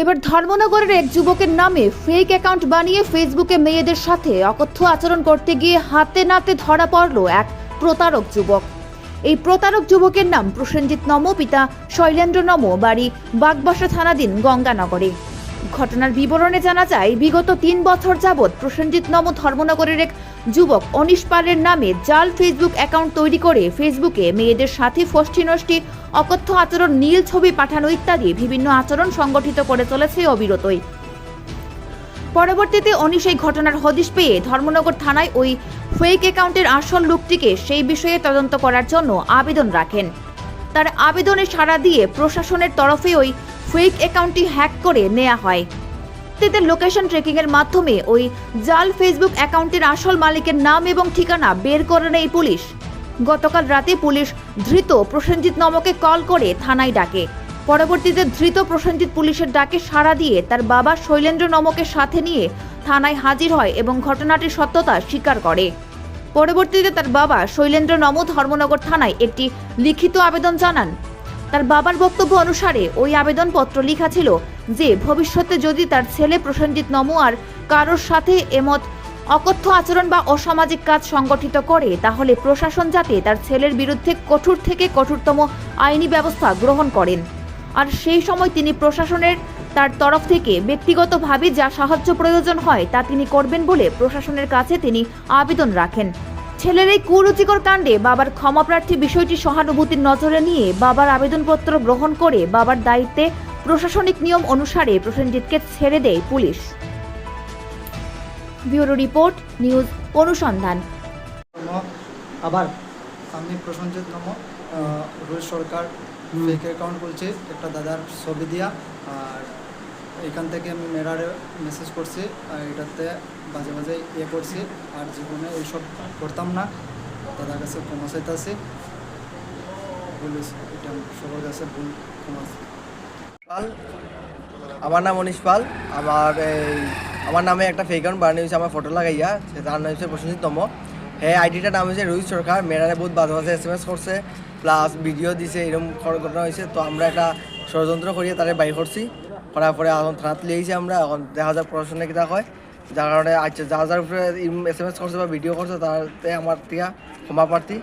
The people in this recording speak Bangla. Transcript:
এবার ধর্মনগরের এক যুবকের নামে ফেক অ্যাকাউন্ট বানিয়ে ফেসবুকে মেয়েদের সাথে অকথ্য আচরণ করতে গিয়ে হাতে নাতে ধরা পড়ল এক প্রতারক যুবক। এই প্রতারক যুবকের নাম প্রসেনজিৎ নম, পিতা শৈলেন্দ্র নম, বাড়ি বাগবাসা থানাধীন গঙ্গানগরে। ঘটনার বিবরণে জানা যায়, বিগত তিন বছর যাবৎ প্রসেনজিৎ নম ধর্মনগরের এক যুবক অনিশ পালের নামে জাল ফেসবুক অ্যাকাউন্ট তৈরি করে ফেসবুকে মেয়েদের সাথে ফষ্টি নষ্টি অকথ্য আচরণ, নীল ছবি পাঠানো ইত্যাদি বিভিন্ন আচরণ সংগঠিত করে চলেছে অবিরতই। পরবর্তীতে অনিশ এই ঘটনার হদিশ পেয়ে ধর্মনগর থানায় ওই ফেক অ্যাকাউন্টের আসল লোকটিকে সেই বিষয়ে তদন্ত করার জন্য আবেদন রাখেন। তার আবেদনে সাড়া দিয়ে প্রশাসনের তরফে ওই ফেক অ্যাকাউন্টটি হ্যাক করে নেওয়া হয়। এতে লোকেশন ট্রেকিং এর মাধ্যমে ওই জাল ফেসবুক অ্যাকাউন্টের আসল মালিকের নাম এবং ঠিকানা বের করে নেয় পুলিশ। গতকাল রাতে পুলিশ ধৃত প্রসেনজিৎ নমকে কল করে থানায় ডাকে। পরবর্তীতে ধৃত প্রসেনজিৎ পুলিশের ডাকে সাড়া দিয়ে তার বাবা শৈলেন্দ্র নমকে সাথে নিয়ে থানায় হাজির হয় এবং ঘটনাটির সত্যতা স্বীকার করে। পরবর্তীতে তার বাবা শৈলেন্দ্র নম ধর্মনগর থানায় একটি লিখিত আবেদন জানান। তার বাবার বক্তব্য অনুসারে ওই আবেদনপত্র লেখা ছিল যে, ভবিষ্যতে যদি তার ছেলে প্রসেনজিৎ নমু আর কারোর সাথে এমত অকথ্য আচরণ বা অসামাজিক কাজ সংগঠিত করে, তাহলে প্রশাসন যাতে তার ছেলের বিরুদ্ধে কঠোর থেকে কঠোরতম আইনি ব্যবস্থা গ্রহণ করেন। আর সেই সময় তিনি প্রশাসনের তার তরফ থেকে ব্যক্তিগতভাবে যা সাহায্য প্রয়োজন হয় তা তিনি করবেন বলে প্রশাসনের কাছে তিনি আবেদন রাখেন। ছেলের এই কুরুচিকর কাণ্ডে বাবার ক্ষমাপ্রার্থী বিষয়টি সহানুভূতির নজরে নিয়ে বাবার আবেদনপত্র গ্রহণ করে বাবার দায়িত্বে প্রশাসনিক নিয়ম অনুসারে প্রসেনজিৎকে ছেড়ে দেয় পুলিশ। ব্যুরো রিপোর্ট নিউজ অনুসন্ধান। আবার আমি প্রসঞ্জিত নম রোহিত সরকার ফেক অ্যাকাউন্ট খুলছি একটা দাদার ছবি দিয়া আর এখান থেকে আমি মেরারে মেসেজ করছি, আর এটাতে মাঝে মাঝে ইয়ে করছি, আর জীবনে এইসব করতাম না। দাদার কাছে ক্ষমা চাইতেছি এটা সবার কাছে ভুল, ক্ষমা পাল, আমার নাম অনিশ পাল। আমার এই, আমার নামে একটা ফেক অ্যাকাউন্ট বানানো হয়েছে, আমার ফটো লাগাইয়া। সে তার নাম হচ্ছে প্রসেনজিৎ তম। হ্যাঁ আইডিটার নাম হচ্ছে রোহিত সরকার। মেয়েরারে বহুত বাজে বাজে এস এম এস করছে প্লাস ভিডিও দিছে এরকম ঘটনা হয়েছে। তো আমরা একটা ষড়যন্ত্র করিয়ে তারে বাই করছি। করার পরে এখন থানাতে লিয়েছি আমরা, এখন দেখা যাক পড়াশোনা কী হয়। যার কারণে আচ্ছা যা যার উপরে এস এম এস করছে বা ভিডিও করছে তাতে আমার টিয়া ক্ষমা প্রার্থী।